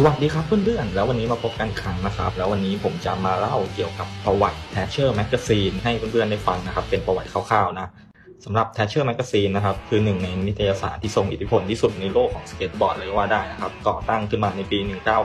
สวัสดีครับเพื่อนๆ แล้ววันนี้มาพบกันครั้งนะครับ แล้ววันนี้ผมจะมาเล่าเกี่ยวกับประวัติ Thatcher Magazine ให้เพื่อนๆ ได้ฟังนะครับ เป็นประวัติคร่าวๆ นะสำหรับ Thatcher Magazine นะครับ คือหนึ่งในนิตยสารที่ทรงอิทธิพลที่สุดในโลกของสเก็ตบอร์ดเลยว่าได้นะครับ ก่อตั้งขึ้นมาในปี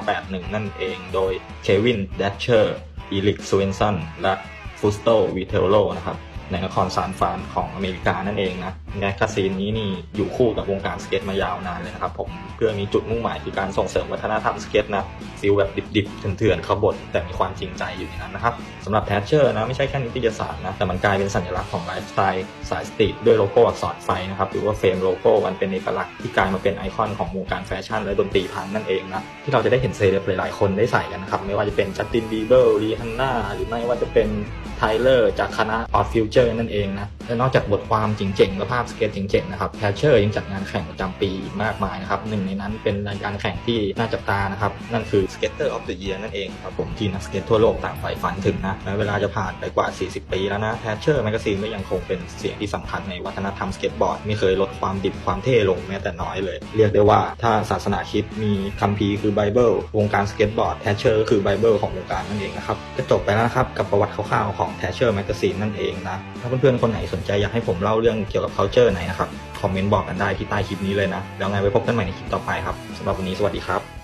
1981 นั่นเอง โดยเควิน Thatcher อีลิกสเวนสัน และฟุสโตวิเทโลนะครับ ในนครซานฟรานของอเมริกานั่นเองนะแมกกาซีนนี้นี่อยู่คู่กับวงการสเก็ตมายาวนานเลยนะครับผมเพื่อมีจุดมุ่งหมายคือการส่งเสริมวัฒนธรรมสเก็ตนะฟิลแบบดิบๆเถื่อนๆขบถแต่มีความจริงใจอยู่ในนั้นนะครับสำหรับแทชเชอร์นะไม่ใช่แค่นิตยสารนะแต่มันกลายเป็นสัญลักษณ์ของไลฟ์สไตล์สายสตรีทด้วยโลโก้อักษรไฟนะครับหรือว่าเฟรมโลโก้มันเป็นเอกลักษณ์ที่กลายมาเป็นไอคอนของวงการแฟชั่นและดนตรีพังนั่นเองนะที่เราจะได้เห็นเซเลบหลายๆคนได้ใส่กันนะครับไม่ว่าจะเป็นจัสตินบีเบอร์รีฮันน่าหรือไม่ว่าจะเป็น ไทเลอร์จากคณะออฟฟิวเจอร์นั่นเองนะและนอกจากบทความเจ๋งๆและภาพสเก็ตเจ๋งๆนะครับแทชเชอร์ยังจัดงานแข่งประจำปีอีกมากมายนะครับหนึ่งในนั้นเป็นรายการแข่งที่น่าจับตานะครับนั่นคือ Skater of the Year นั่นเองครับผมที่นักสเก็ตทั่วโลกต่างใฝ่ฝันถึงนะแม้เวลาจะผ่านไปกว่า 40 ปีแล้วนะแทชเชอร์แมกซีนก็ยังคงเป็นเสียงที่สำคัญในวัฒนธรรมสเก็ตบอร์ดไม่เคยลดความดิบความเท่ลงแม้แต่น้อยเลย เรียกได้ว่าถ้าศาสนาคิดมีคัมภีร์คือไบเบิลวงการสเก็ตบอร์ดแทชเชอร์คือไบเบิลของวงการนั่นเองนะครับก็จบไปแล้วครับกับประวัติคร่าวๆของแทชเชอร์แมกซีนนั่นเองนะถ้าเพื่อนๆคนไหนสนใจอยากให้ผมเล่าเรื่องเกี่ยวกับ culture ไหนนะครับ คอมเมนต์บอกกันได้ที่ใต้คลิปนี้เลยนะ แล้วไงไว้พบกันใหม่ในคลิปต่อไปครับสำหรับวันนี้สวัสดีครับ